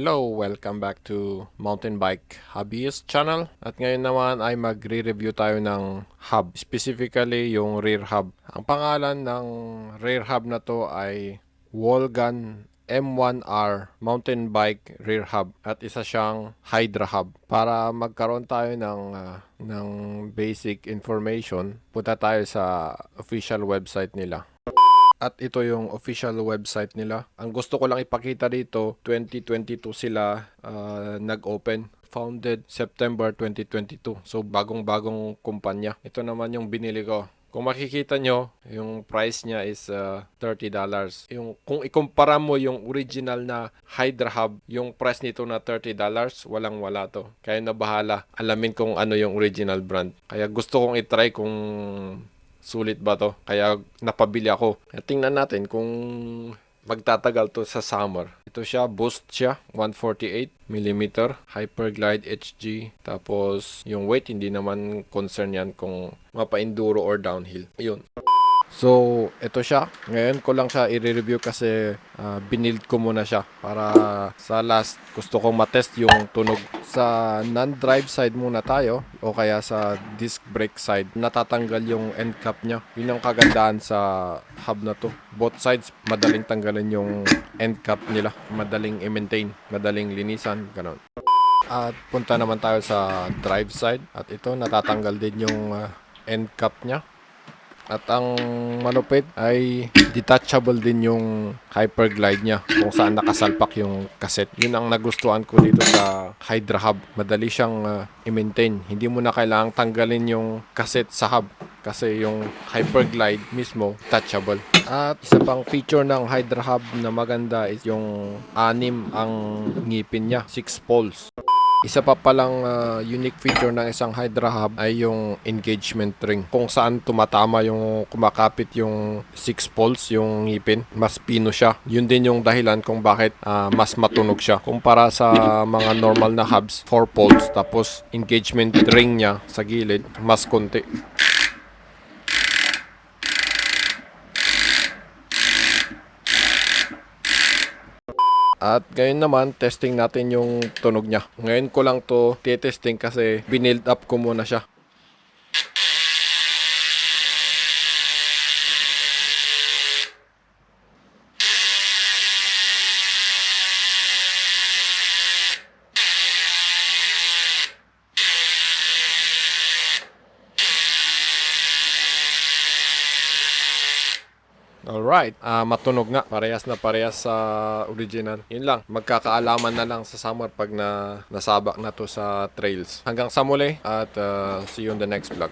Hello, welcome back to Mountain Bike Hobbyist channel. At ngayon naman ay magre-review tayo ng hub, specifically yung rear hub. Ang pangalan ng rear hub na to ay Wolgan M1R mountain bike rear hub at isa siyang Hydra hub. Para magkaroon tayo ng ah, ng basic information, punta tayo sa official website nila. At ito yung official website nila. Ang gusto ko lang ipakita dito, 2022 sila ah, nag-open. Founded September 2022. So bagong-bagong kumpanya. Ito naman yung binili ko. Kung makikita nyo, yung price niya is ah, $30. Yung, kung ikumpara mo yung original na Hydra Hub, yung price nito na $30, walang wala to. Kaya na bahala. Alamin kung ano yung original brand. Kaya gusto kong itry kung sulit ba to. Kaya napabili ako. Kaya tingnan natin kung magtatagal to sa summer. Ito siya, boost siya, 148 mm, Hyperglide HG. Tapos, yung weight, hindi naman concern yan kung mapa-enduro or downhill. Yun. So, ito siya. Ngayon ko lang siya i-review kasi ah, binild ko muna siya para sa last gusto kong matest yung tunog sa non-drive side muna tayo o kaya sa disc brake side. Natatanggal yung end cap niya. Yun ang kagandahan sa hub na to. Both sides madaling tanggalin yung end cap nila. Madaling i-maintain, madaling linisan, ganun. At punta naman tayo sa drive side at ito natatanggal din yung ah, end cap niya. At ang manupit ay detachable din yung hyperglide niya kung saan nakasalpak yung cassette. Yun ang nagustuhan ko dito sa Hydra Hub. Madali siyang uh, i-maintain. Hindi mo na kailangang tanggalin yung cassette sa hub kasi yung hyperglide mismo touchable. At isa pang feature ng Hydra Hub na maganda is yung anim ang ngipin niya, 6 poles. Isa pa palang ah, unique feature ng isang Hydra Hub ay yung engagement ring. Kung saan tumatama yung kumakapit yung 6 poles, yung ngipin, mas pino siya. Yun din yung dahilan kung bakit ah, mas matunog siya. Kumpara sa mga normal na hubs, 4 poles, tapos engagement ring niya sa gilid, mas konti. At ngayon naman, testing natin yung tunog niya. Ngayon ko lang to testing kasi binild up ko muna siya. Alright, ah matunog nga. Parehas na parehas sa original. Yun lang, magkakaalaman na lang sa summer pag na nasabak na to sa trails. Hanggang sa muli at ah, see you on the next vlog.